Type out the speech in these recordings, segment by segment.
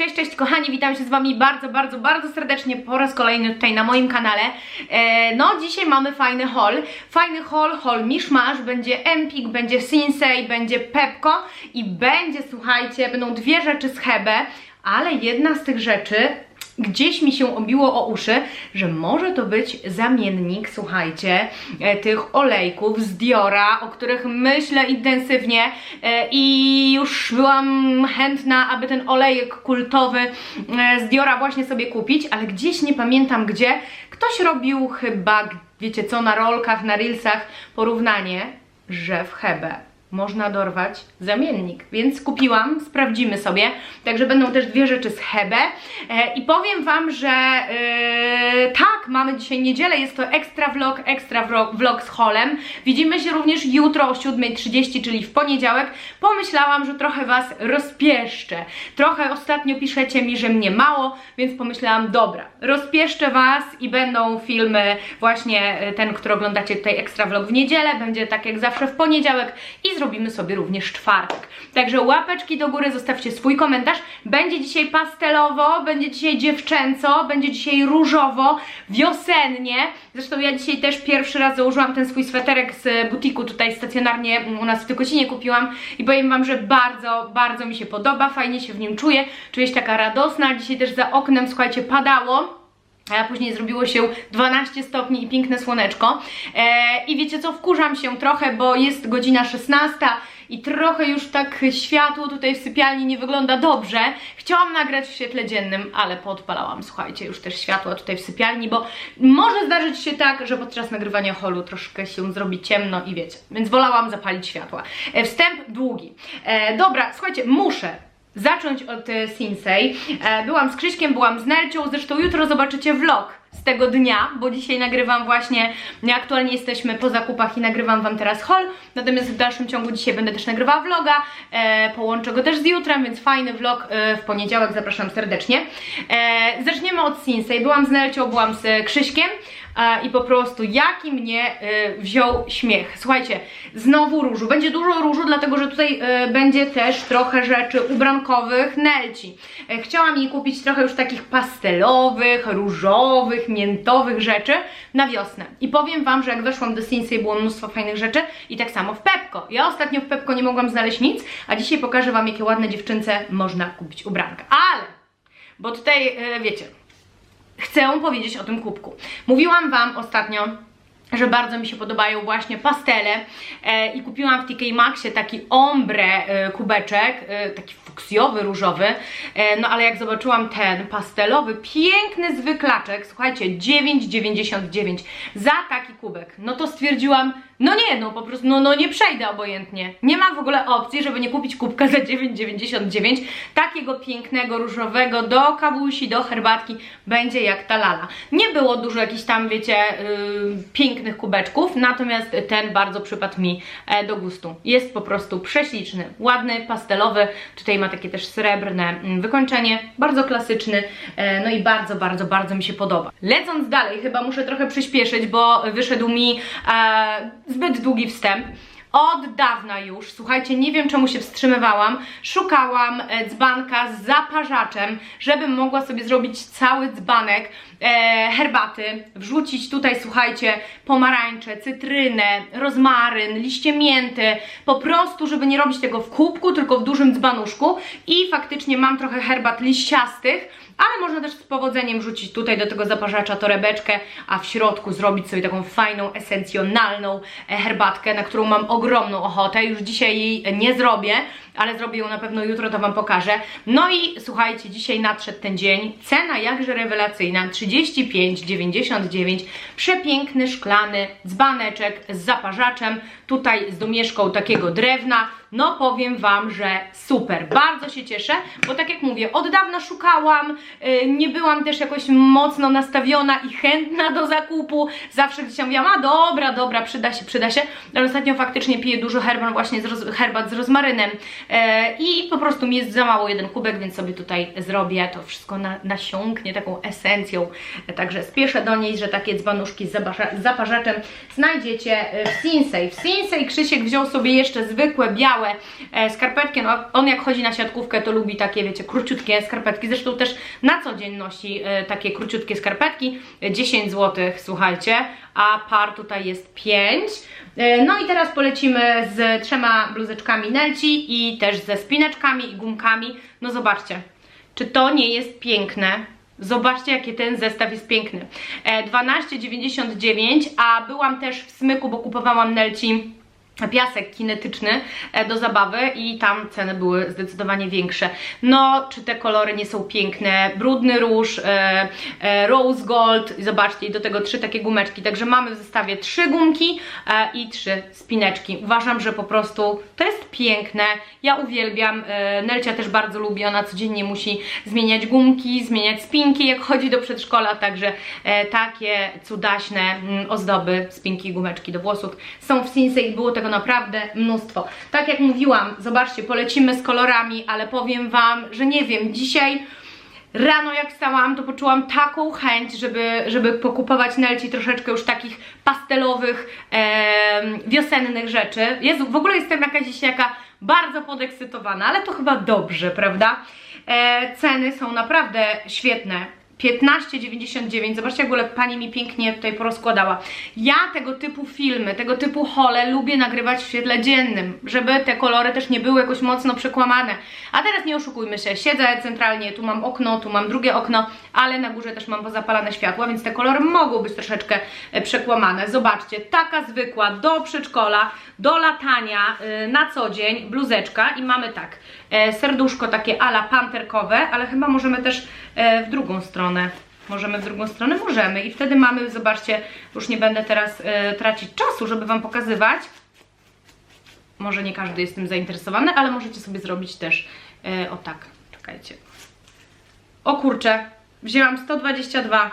Cześć, cześć kochani, witam się z Wami bardzo, bardzo, bardzo serdecznie po raz kolejny tutaj na moim kanale. E, no, dzisiaj mamy fajny haul. Fajny haul, haul Mishmash, będzie Empik, będzie Sinsei, będzie Pepko i będzie, słuchajcie, będą dwie rzeczy z Hebe, ale jedna z tych rzeczy gdzieś mi się obiło o uszy, że może to być zamiennik, słuchajcie, e, tych olejków z Diora, o których myślę intensywnie e, i już byłam chętna, aby ten olejek kultowy e, z Diora właśnie sobie kupić, ale gdzieś nie pamiętam gdzie, ktoś robił chyba, wiecie co, na rolkach, na reelsach porównanie, że w Hebe można dorwać zamiennik, więc kupiłam, sprawdzimy sobie. Także będą też dwie rzeczy z Hebe e, i powiem Wam, że e, tak, mamy dzisiaj niedzielę, jest to ekstra vlog, ekstra vlog, vlog z holem. Widzimy się również jutro o 7.30, czyli w poniedziałek. Pomyślałam, że trochę Was rozpieszczę. Trochę ostatnio piszecie mi, że mnie mało, więc pomyślałam, dobra, rozpieszczę Was i będą filmy właśnie e, ten, który oglądacie tutaj ekstra vlog w niedzielę, będzie tak jak zawsze w poniedziałek i zrobimy sobie również czwartek. Także łapeczki do góry, zostawcie swój komentarz. Będzie dzisiaj pastelowo, będzie dzisiaj dziewczęco, będzie dzisiaj różowo, wiosennie. Zresztą ja dzisiaj też pierwszy raz założyłam ten swój sweterek z butiku tutaj stacjonarnie u nas w Tykocinie kupiłam i powiem Wam, że bardzo, bardzo mi się podoba, fajnie się w nim czuję, czuję się taka radosna. Dzisiaj też za oknem, słuchajcie, padało. A później zrobiło się 12 stopni i piękne słoneczko. E, I wiecie co, wkurzam się trochę, bo jest godzina 16 i trochę już tak światło tutaj w sypialni nie wygląda dobrze. Chciałam nagrać w świetle dziennym, ale podpalałam, słuchajcie, już też światła tutaj w sypialni, bo może zdarzyć się tak, że podczas nagrywania holu troszkę się zrobi ciemno i wiecie, więc wolałam zapalić światła. E, wstęp długi. E, dobra, słuchajcie, muszę zacząć od e, Sinsei. E, byłam z Krzyśkiem, byłam z Nelcią, zresztą jutro zobaczycie vlog z tego dnia, bo dzisiaj nagrywam właśnie, aktualnie jesteśmy po zakupach i nagrywam Wam teraz haul, natomiast w dalszym ciągu dzisiaj będę też nagrywała vloga, e, połączę go też z jutrem, więc fajny vlog e, w poniedziałek, zapraszam serdecznie. E, zaczniemy od Sinsei, byłam z Nelcią, byłam z Krzyśkiem, i po prostu jaki mnie e, wziął śmiech. Słuchajcie, znowu różu. Będzie dużo różu, dlatego że tutaj e, będzie też trochę rzeczy ubrankowych Nelci. E, chciałam jej kupić trochę już takich pastelowych, różowych, miętowych rzeczy na wiosnę. I powiem Wam, że jak weszłam do Sinsei było mnóstwo fajnych rzeczy i tak samo w Pepko. Ja ostatnio w Pepko nie mogłam znaleźć nic, a dzisiaj pokażę Wam, jakie ładne dziewczynce można kupić ubranka. Ale, bo tutaj, e, wiecie, chcę powiedzieć o tym kubku. Mówiłam Wam ostatnio, że bardzo mi się podobają właśnie pastele e, i kupiłam w TK Maxie taki ombre e, kubeczek, e, taki fuksjowy, różowy, e, no ale jak zobaczyłam ten pastelowy, piękny zwyklaczek, słuchajcie, 9,99 za taki kubek, no to stwierdziłam, no nie, no po prostu, no, no nie przejdę obojętnie. Nie ma w ogóle opcji, żeby nie kupić kubka za 9,99. Takiego pięknego, różowego, do kawusi, do herbatki, będzie jak ta lala. Nie było dużo jakichś tam, wiecie, yy, pięknych kubeczków, natomiast ten bardzo przypadł mi e, do gustu. Jest po prostu prześliczny, ładny, pastelowy. Tutaj ma takie też srebrne mm, wykończenie, bardzo klasyczny, e, no i bardzo, bardzo, bardzo mi się podoba. Lecąc dalej, chyba muszę trochę przyspieszyć, bo wyszedł mi e, zbyt długi wstęp. Od dawna już, słuchajcie, nie wiem czemu się wstrzymywałam, szukałam e, dzbanka z zaparzaczem, żebym mogła sobie zrobić cały dzbanek herbaty, wrzucić tutaj, słuchajcie, pomarańcze, cytrynę, rozmaryn, liście mięty, po prostu, żeby nie robić tego w kubku, tylko w dużym dzbanuszku i faktycznie mam trochę herbat liściastych, ale można też z powodzeniem wrzucić tutaj do tego zaparzacza torebeczkę, a w środku zrobić sobie taką fajną, esencjonalną e, herbatkę, na którą mam ogromną ochotę. Już dzisiaj jej nie zrobię, ale zrobię ją na pewno jutro, to Wam pokażę. No i słuchajcie, dzisiaj nadszedł ten dzień. Cena jakże rewelacyjna, 35,99. Przepiękny, szklany dzbaneczek z zaparzaczem, tutaj z domieszką takiego drewna. No powiem Wam, że super, bardzo się cieszę, bo tak jak mówię, od dawna szukałam, yy, nie byłam też jakoś mocno nastawiona i chętna do zakupu, zawsze gdzieś mówiłam, a dobra, dobra, przyda się, przyda się, ale ostatnio faktycznie piję dużo herbat właśnie z, roz, herbat z rozmarynem yy, i po prostu mi jest za mało jeden kubek, więc sobie tutaj zrobię, to wszystko na, nasiąknie taką esencją, także spieszę do niej, że takie dzbanuszki z, zaparza, z zaparzaczem znajdziecie w Sinsei. W Sinsei Krzysiek wziął sobie jeszcze zwykłe białe e, skarpetki. No, on jak chodzi na siatkówkę, to lubi takie, wiecie, króciutkie skarpetki. Zresztą też na co dzień nosi e, takie króciutkie skarpetki. E, 10 zł, słuchajcie, a par tutaj jest 5. E, no i teraz polecimy z trzema bluzeczkami Nelci i też ze spineczkami i gumkami. No zobaczcie, czy to nie jest piękne? Zobaczcie, jaki ten zestaw jest piękny. E, 12,99, a byłam też w smyku, bo kupowałam Nelci piasek kinetyczny e, do zabawy i tam ceny były zdecydowanie większe. No, czy te kolory nie są piękne? Brudny róż, e, e, rose gold i zobaczcie, i do tego trzy takie gumeczki. Także mamy w zestawie trzy gumki e, i trzy spineczki. Uważam, że po prostu to jest piękne. Ja uwielbiam. E, Nelcia też bardzo lubi, ona codziennie musi zmieniać gumki, zmieniać spinki, jak chodzi do przedszkola, także e, takie cudaśne mm, ozdoby, spinki i gumeczki do włosów są w Sinsei, było tego naprawdę mnóstwo. Tak jak mówiłam, zobaczcie, polecimy z kolorami, ale powiem Wam, że nie wiem, dzisiaj Rano jak wstałam, to poczułam taką chęć, żeby, żeby pokupować Nelci troszeczkę już takich pastelowych, em, wiosennych rzeczy. Jezu, w ogóle jestem jakaś dzisiaj jaka bardzo podekscytowana, ale to chyba dobrze, prawda? E, ceny są naprawdę świetne. 15,99. Zobaczcie, w ogóle pani mi pięknie tutaj porozkładała. Ja tego typu filmy, tego typu hole lubię nagrywać w świetle dziennym, żeby te kolory też nie były jakoś mocno przekłamane. A teraz nie oszukujmy się, siedzę centralnie, tu mam okno, tu mam drugie okno, ale na górze też mam pozapalane światła, więc te kolory mogą być troszeczkę e, przekłamane. Zobaczcie, taka zwykła do przedszkola, do latania y, na co dzień, bluzeczka i mamy tak, e, serduszko takie ala panterkowe, ale chyba możemy też e, w drugą stronę. Możemy w drugą stronę? Możemy. I wtedy mamy, zobaczcie, już nie będę teraz e, tracić czasu, żeby Wam pokazywać. Może nie każdy jest tym zainteresowany, ale możecie sobie zrobić też e, o tak. Czekajcie. O kurczę, wzięłam 122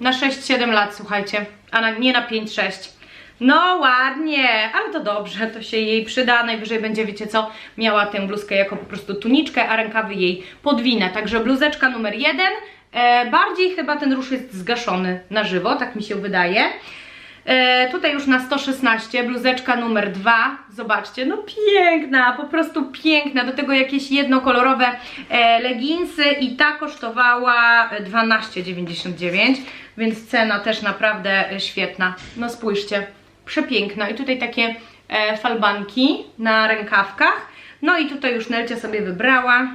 na 6-7 lat, słuchajcie, a na, nie na 5-6. No ładnie, ale to dobrze, to się jej przyda, najwyżej będzie, wiecie co, miała tę bluzkę jako po prostu tuniczkę, a rękawy jej podwinę. Także bluzeczka numer jeden, e, bardziej chyba ten róż jest zgaszony na żywo, tak mi się wydaje. E, tutaj już na 116, bluzeczka numer 2, zobaczcie, no piękna, po prostu piękna, do tego jakieś jednokolorowe e, leginsy i ta kosztowała 12,99, więc cena też naprawdę świetna, no spójrzcie, przepiękna i tutaj takie e, falbanki na rękawkach, no i tutaj już Nelcia sobie wybrała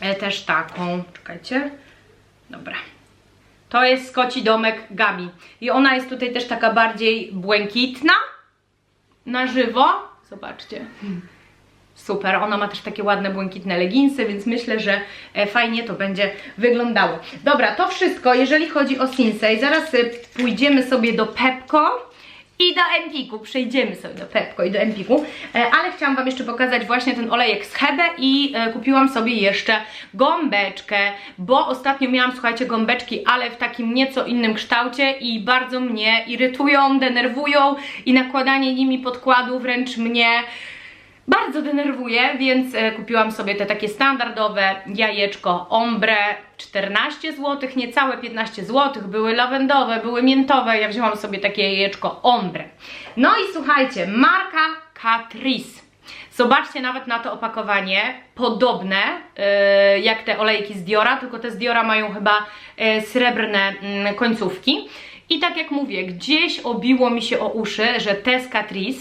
e, też taką, czekajcie, dobra, to jest koci domek Gabi. I ona jest tutaj też taka bardziej błękitna na żywo. Zobaczcie. Super, ona ma też takie ładne błękitne leginsy, więc myślę, że e, fajnie to będzie wyglądało. Dobra, to wszystko, jeżeli chodzi o Sinsei. Zaraz pójdziemy sobie do Pepko i do Empiku. Przejdziemy sobie do Pepko i do Empiku, e, ale chciałam Wam jeszcze pokazać właśnie ten olejek z Hebe i e, kupiłam sobie jeszcze gąbeczkę, bo ostatnio miałam, słuchajcie, gąbeczki, ale w takim nieco innym kształcie i bardzo mnie irytują, denerwują i nakładanie nimi podkładu wręcz mnie bardzo denerwuje, więc e, kupiłam sobie te takie standardowe jajeczko ombre 14 zł, niecałe 15 zł, były lawendowe, były miętowe, ja wzięłam sobie takie jajeczko ombre. No i słuchajcie, marka Catrice. Zobaczcie nawet na to opakowanie, podobne e, jak te olejki z Diora, tylko te z Diora mają chyba e, srebrne mm, końcówki. I tak jak mówię, gdzieś obiło mi się o uszy, że te z Catrice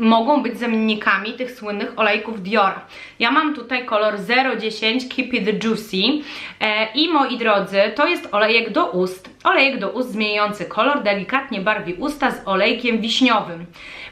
mogą być zamiennikami tych słynnych olejków Diora. Ja mam tutaj kolor 010 Keep It Juicy e, i moi drodzy, to jest olejek do ust. Olejek do ust zmieniający kolor, delikatnie barwi usta z olejkiem wiśniowym.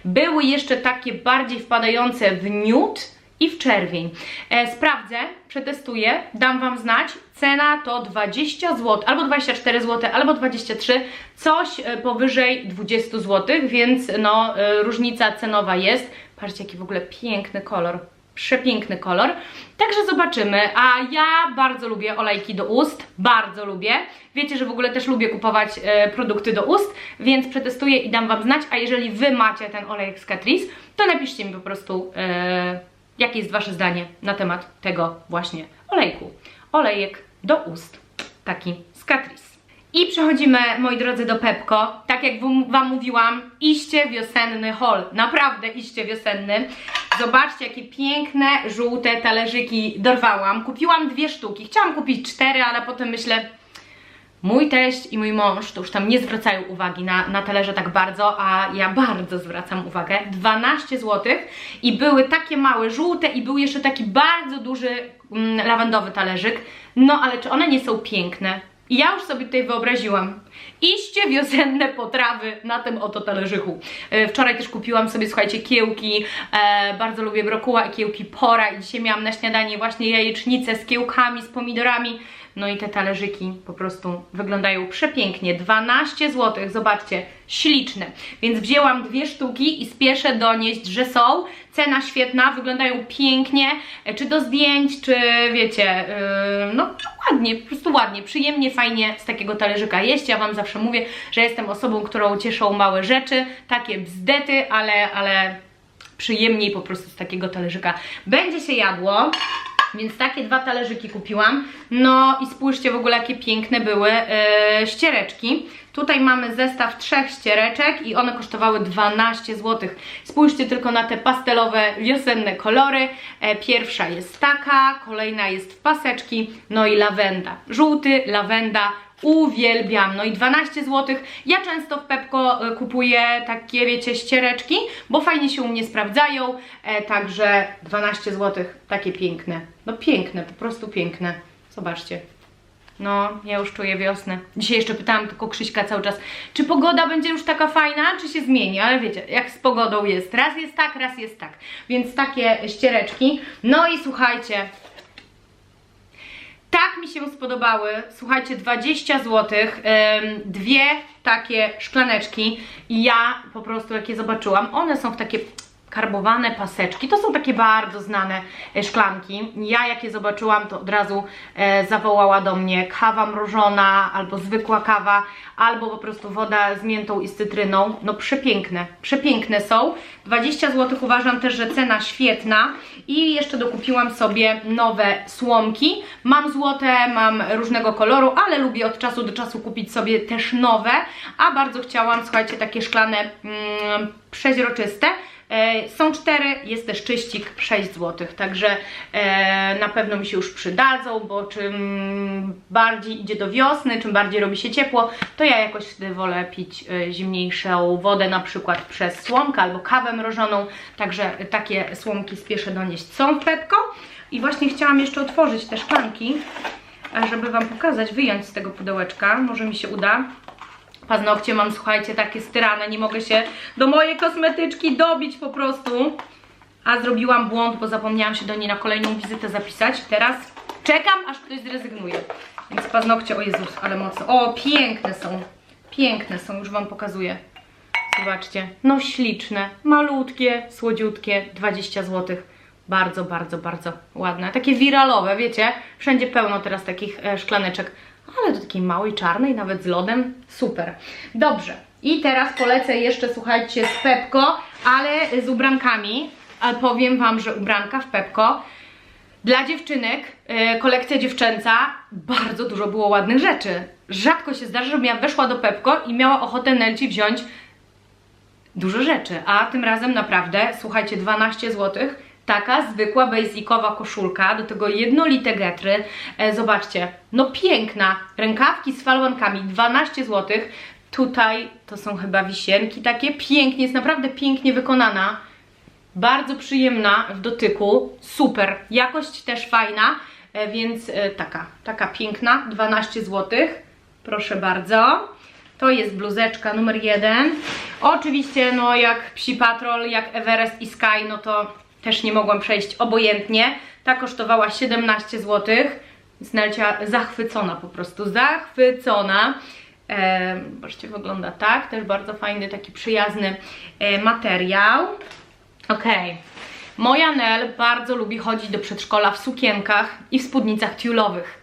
Były jeszcze takie bardziej wpadające w nude, i w czerwień. E, sprawdzę, przetestuję, dam Wam znać. Cena to 20 zł, albo 24 zł, albo 23, coś e, powyżej 20 zł, więc no e, różnica cenowa jest. Patrzcie, jaki w ogóle piękny kolor. Przepiękny kolor. Także zobaczymy. A ja bardzo lubię olejki do ust. Bardzo lubię. Wiecie, że w ogóle też lubię kupować e, produkty do ust, więc przetestuję i dam Wam znać. A jeżeli Wy macie ten olejek z Catrice, to napiszcie mi po prostu, e, jakie jest Wasze zdanie na temat tego właśnie olejku. Olejek do ust. Taki z Catrice. I przechodzimy, moi drodzy, do Pepko. Tak jak wam- mówiłam, iście wiosenny haul. Naprawdę iście wiosenny. Zobaczcie, jakie piękne, żółte talerzyki dorwałam. Kupiłam dwie sztuki. Chciałam kupić cztery, ale potem myślę, Mój teść i mój mąż to już tam nie zwracają uwagi na, na talerze tak bardzo, a ja bardzo zwracam uwagę. 12 zł i były takie małe, żółte i był jeszcze taki bardzo duży mm, lawendowy talerzyk. No ale czy one nie są piękne? I ja już sobie tutaj wyobraziłam. Iście wiosenne potrawy na tym oto talerzyku. E, Wczoraj też kupiłam sobie, słuchajcie, kiełki. E, bardzo lubię brokuła i kiełki pora. I dzisiaj miałam na śniadanie właśnie jajecznicę z kiełkami, z pomidorami. No i te talerzyki po prostu wyglądają przepięknie. 12 zł, zobaczcie, śliczne. Więc wzięłam dwie sztuki i spieszę donieść, że są. Cena świetna, wyglądają pięknie, e, czy do zdjęć, czy wiecie, yy, no ładnie, po prostu ładnie, przyjemnie, fajnie z takiego talerzyka jeść. Ja Wam zawsze mówię, że jestem osobą, którą cieszą małe rzeczy, takie bzdety, ale, ale przyjemniej po prostu z takiego talerzyka będzie się jadło. Więc takie dwa talerzyki kupiłam. No i spójrzcie w ogóle, jakie piękne były yy, ściereczki. Tutaj mamy zestaw trzech ściereczek i one kosztowały 12 zł. Spójrzcie tylko na te pastelowe, wiosenne kolory. E, pierwsza jest taka, kolejna jest w paseczki, no i lawenda. Żółty, lawenda, uwielbiam. No i 12 zł. Ja często w Pepko e, kupuję takie, wiecie, ściereczki, bo fajnie się u mnie sprawdzają. E, także 12 zł, takie piękne. No piękne, po prostu piękne. Zobaczcie. No, ja już czuję wiosnę. Dzisiaj jeszcze pytałam tylko Krzyśka cały czas, czy pogoda będzie już taka fajna, czy się zmieni, ale wiecie, jak z pogodą jest. Raz jest tak, raz jest tak. Więc takie ściereczki. No i słuchajcie, tak mi się spodobały, słuchajcie, 20 zł, dwie takie szklaneczki i ja po prostu jak je zobaczyłam, one są w takie karbowane paseczki, to są takie bardzo znane e, szklanki. Ja jak je zobaczyłam, to od razu e, zawołała do mnie kawa mrożona, albo zwykła kawa, albo po prostu woda z miętą i z cytryną. No przepiękne, przepiękne są. 20 zł uważam też, że cena świetna i jeszcze dokupiłam sobie nowe słomki. Mam złote, mam różnego koloru, ale lubię od czasu do czasu kupić sobie też nowe, a bardzo chciałam, słuchajcie, takie szklane mm, przeźroczyste. E, Są cztery, jest też czyścik 6 zł, także e, na pewno mi się już przydadzą, bo czym bardziej idzie do wiosny, czym bardziej robi się ciepło, to ja jakoś wtedy wolę pić e, zimniejszą wodę, na przykład przez słomkę albo kawę mrożoną, także takie słomki spieszę donieść. Są w Pepko i właśnie chciałam jeszcze otworzyć te szklanki, żeby Wam pokazać, wyjąć z tego pudełeczka, może mi się uda. Paznokcie mam, słuchajcie, takie styrane, nie mogę się do mojej kosmetyczki dobić po prostu. A zrobiłam błąd, bo zapomniałam się do niej na kolejną wizytę zapisać. Teraz czekam, aż ktoś zrezygnuje. Więc paznokcie, o Jezus, ale mocno. O, piękne są. Piękne są, już Wam pokazuję. Zobaczcie, no śliczne, malutkie, słodziutkie, 20 zł. Bardzo, bardzo, bardzo ładne. Takie wiralowe, wiecie? Wszędzie pełno teraz takich e, szklaneczek. Ale do takiej małej, czarnej, nawet z lodem. Super. Dobrze. I teraz polecę jeszcze, słuchajcie, z Pepko, ale z ubrankami. A powiem Wam, że ubranka w Pepko dla dziewczynek, e, kolekcja dziewczęca, bardzo dużo było ładnych rzeczy. Rzadko się zdarza, żebym ja weszła do Pepko i miała ochotę Nelci wziąć dużo rzeczy, a tym razem naprawdę, słuchajcie, 12 zł. Taka zwykła, basicowa koszulka, do tego jednolite getry. E, zobaczcie, no piękna. Rękawki z falbankami, 12 zł. Tutaj to są chyba wisienki takie. Pięknie, jest naprawdę pięknie wykonana. Bardzo przyjemna w dotyku, super. Jakość też fajna, e, więc e, taka, taka piękna, 12 zł. Proszę bardzo. To jest bluzeczka numer jeden. Oczywiście, no jak Psi Patrol, jak Everest i Sky, no to też nie mogłam przejść obojętnie. Ta kosztowała 17 zł. Jest Nelcia zachwycona po prostu, zachwycona. E, zobaczcie, wygląda tak. Też bardzo fajny, taki przyjazny e, materiał. Okej. Moja Nel bardzo lubi chodzić do przedszkola w sukienkach i w spódnicach tiulowych.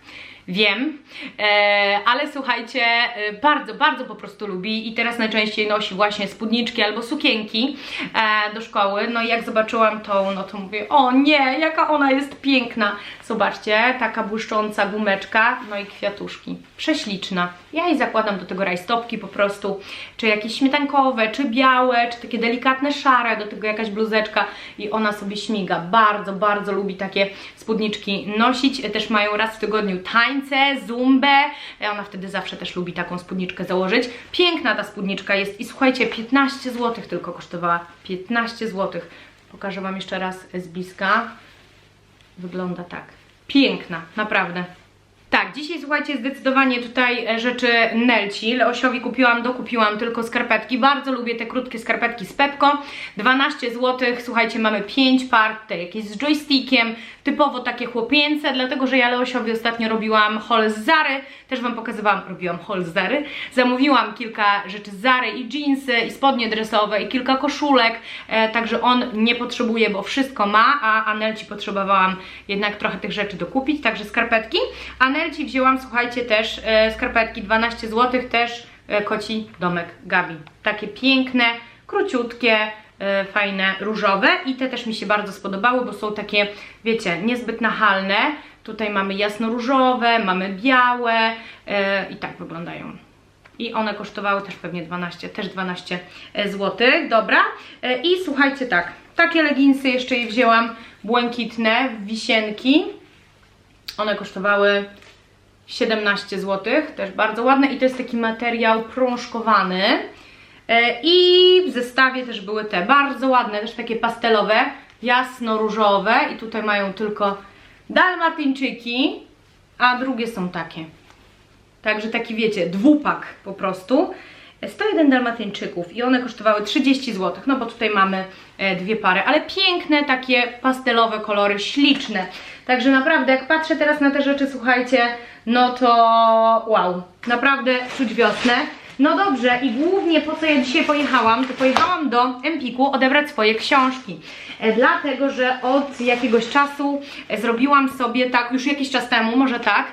Wiem, e, ale słuchajcie, e, bardzo, bardzo po prostu lubi i teraz najczęściej nosi właśnie spódniczki albo sukienki e, do szkoły. No i jak zobaczyłam tą, no to mówię, o nie, jaka ona jest piękna. Zobaczcie, taka błyszcząca gumeczka, no i kwiatuszki. Prześliczna. Ja jej zakładam do tego rajstopki po prostu, czy jakieś śmietankowe, czy białe, czy takie delikatne szare, do tego jakaś bluzeczka i ona sobie śmiga. Bardzo, bardzo lubi takie spódniczki nosić. Też mają raz w tygodniu tańce, zumbę. Ona wtedy zawsze też lubi taką spódniczkę założyć. Piękna ta spódniczka jest i słuchajcie, 15 zł tylko kosztowała. 15 zł. Pokażę Wam jeszcze raz z bliska. Wygląda tak. Piękna, naprawdę. Tak, dzisiaj słuchajcie, zdecydowanie tutaj e, rzeczy Nelci. Leosiowi kupiłam, dokupiłam tylko skarpetki. Bardzo lubię te krótkie skarpetki z Pepko. 12 zł, słuchajcie, mamy 5 par, tutaj jakieś z joystickiem, typowo takie chłopięce, dlatego że ja Leosiowi ostatnio robiłam haul z Zary, też Wam pokazywałam, robiłam haul z Zary. Zamówiłam kilka rzeczy z Zary i jeansy, i spodnie dresowe, i kilka koszulek, e, także on nie potrzebuje, bo wszystko ma, a Anelci potrzebowałam jednak trochę tych rzeczy dokupić, także skarpetki. Anelci wzięłam, słuchajcie, też e, skarpetki 12 zł, też e, koci domek Gabi. Takie piękne, króciutkie, e, fajne, różowe i te też mi się bardzo spodobały, bo są takie, wiecie, niezbyt nachalne. Tutaj mamy jasno-różowe, mamy białe e, i tak wyglądają. I one kosztowały też pewnie 12, też 12 zł. Dobra. E, I słuchajcie tak, takie leginsy jeszcze je wzięłam, błękitne, wisienki. One kosztowały 17 zł, też bardzo ładne i to jest taki materiał prążkowany. E, I w zestawie też były te bardzo ładne, też takie pastelowe, jasno-różowe i tutaj mają tylko dalmatyńczyki, a drugie są takie. Także taki wiecie, dwupak po prostu. 101 dalmatyńczyków i one kosztowały 30 zł, no bo tutaj mamy e, dwie pary, ale piękne takie pastelowe kolory, śliczne. Także naprawdę jak patrzę teraz na te rzeczy, słuchajcie, no to wow, naprawdę czuć wiosnę. No dobrze i głównie po co ja dzisiaj pojechałam, to pojechałam do Empiku odebrać swoje książki. E, dlatego, że od jakiegoś czasu e, zrobiłam sobie tak, już jakiś czas temu, może tak,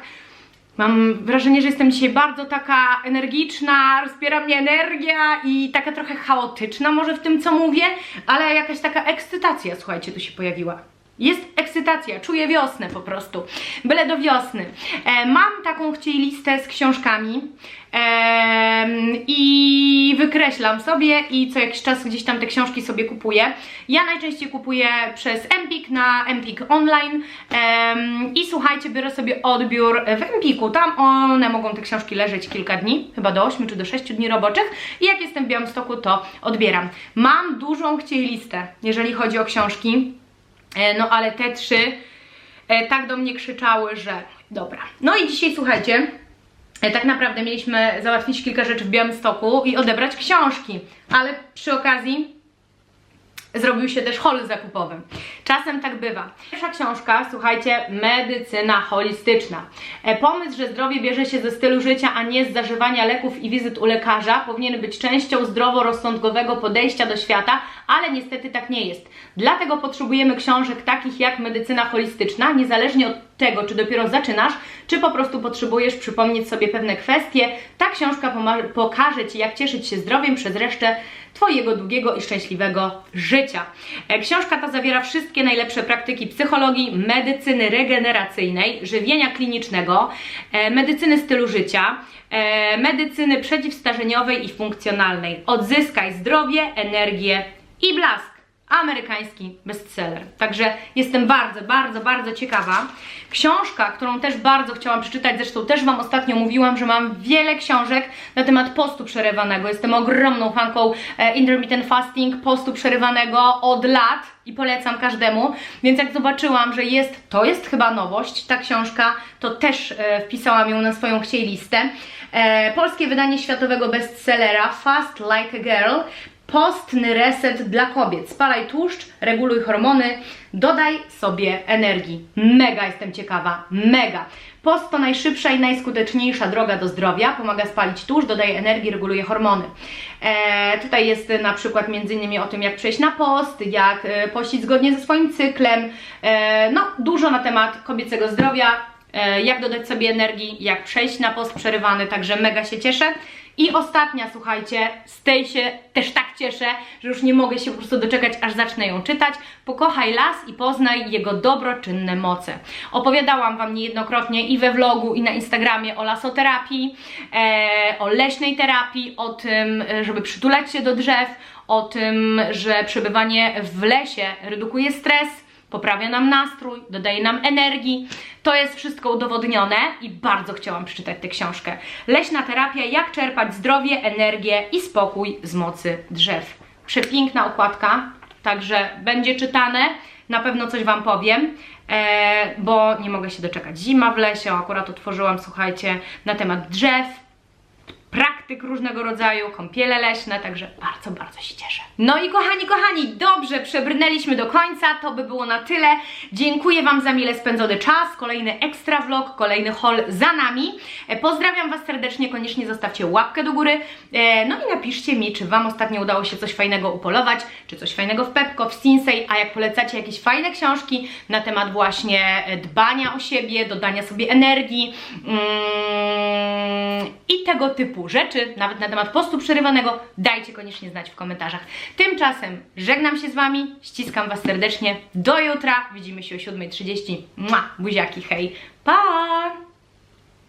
Mam wrażenie, że jestem dzisiaj bardzo taka energiczna, rozpiera mnie energia i taka trochę chaotyczna może w tym, co mówię, ale jakaś taka ekscytacja, słuchajcie, tu się pojawiła. Jest ekscytacja, czuję wiosnę po prostu. Byle do wiosny. E, mam taką chciej listę z książkami i wykreślam sobie i co jakiś czas gdzieś tam te książki sobie kupuję. Ja najczęściej kupuję przez Empik na Empik Online i słuchajcie, biorę sobie odbiór w Empiku. Tam one mogą te książki leżeć kilka dni, chyba do 8 czy do 6 dni roboczych i jak jestem w Białymstoku, to odbieram. Mam dużą chciej listę, jeżeli chodzi o książki. E, no ale te trzy e, tak do mnie krzyczały, że dobra. No i dzisiaj słuchajcie, tak naprawdę mieliśmy załatwić kilka rzeczy w Białymstoku i odebrać książki, ale przy okazji zrobił się też hol zakupowy. Czasem tak bywa. Pierwsza książka, słuchajcie, medycyna holistyczna. E, pomysł, że zdrowie bierze się ze stylu życia, a nie z zażywania leków i wizyt u lekarza, powinien być częścią zdroworozsądkowego podejścia do świata, ale niestety tak nie jest. Dlatego potrzebujemy książek takich jak medycyna holistyczna, niezależnie od tego, czy dopiero zaczynasz, czy po prostu potrzebujesz przypomnieć sobie pewne kwestie. Ta książka pokaże Ci, jak cieszyć się zdrowiem przez resztę Twojego długiego i szczęśliwego życia. E, książka ta zawiera wszystkie najlepsze praktyki psychologii, medycyny regeneracyjnej, żywienia klinicznego, e, medycyny stylu życia, e, medycyny przeciwstarzeniowej i funkcjonalnej. Odzyskaj zdrowie, energię i blask amerykański bestseller. Także jestem bardzo, bardzo, bardzo ciekawa. Książka, którą też bardzo chciałam przeczytać, zresztą też Wam ostatnio mówiłam, że mam wiele książek na temat postu przerywanego. Jestem ogromną fanką e, intermittent fasting, postu przerywanego od lat i polecam każdemu. Więc jak zobaczyłam, że jest, to jest chyba nowość, ta książka, to też e, wpisałam ją na swoją chciej listę. E, polskie wydanie światowego bestsellera Fast Like a Girl Postny reset dla kobiet. Spalaj tłuszcz, reguluj hormony, dodaj sobie energii. Mega jestem ciekawa, mega. Post to najszybsza i najskuteczniejsza droga do zdrowia. Pomaga spalić tłuszcz, dodaje energii, reguluje hormony. E, tutaj jest na przykład między innymi o tym, jak przejść na post, jak e, pościć zgodnie ze swoim cyklem. E, no, dużo na temat kobiecego zdrowia, e, jak dodać sobie energii, jak przejść na post przerywany, także mega się cieszę. I ostatnia, słuchajcie, z tej się też tak cieszę, że już nie mogę się po prostu doczekać, aż zacznę ją czytać. Pokochaj las i poznaj jego dobroczynne moce. Opowiadałam Wam niejednokrotnie i we vlogu, i na Instagramie o lasoterapii, e, o leśnej terapii, o tym, żeby przytulać się do drzew, o tym, że przebywanie w lesie redukuje stres, poprawia nam nastrój, dodaje nam energii. To jest wszystko udowodnione i bardzo chciałam przeczytać tę książkę. Leśna terapia, jak czerpać zdrowie, energię i spokój z mocy drzew. Przepiękna okładka, także będzie czytane. Na pewno coś Wam powiem, e, bo nie mogę się doczekać. Zima w lesie, akurat otworzyłam, słuchajcie, na temat drzew, praktyk różnego rodzaju, kąpiele leśne, także bardzo, bardzo się cieszę. No i kochani, kochani, dobrze, przebrnęliśmy do końca, to by było na tyle. Dziękuję Wam za mile spędzony czas, kolejny ekstra vlog, kolejny haul za nami. E, Pozdrawiam Was serdecznie, koniecznie zostawcie łapkę do góry, e, no i napiszcie mi, czy Wam ostatnio udało się coś fajnego upolować, czy coś fajnego w Pepko, w Sinsei, a jak polecacie jakieś fajne książki na temat właśnie e, dbania o siebie, dodania sobie energii mm, i tego typu rzeczy, nawet na temat postu przerywanego, dajcie koniecznie znać w komentarzach. Tymczasem żegnam się z Wami, ściskam Was serdecznie, do jutra, widzimy się o 7.30, Mua, buziaki, hej, pa!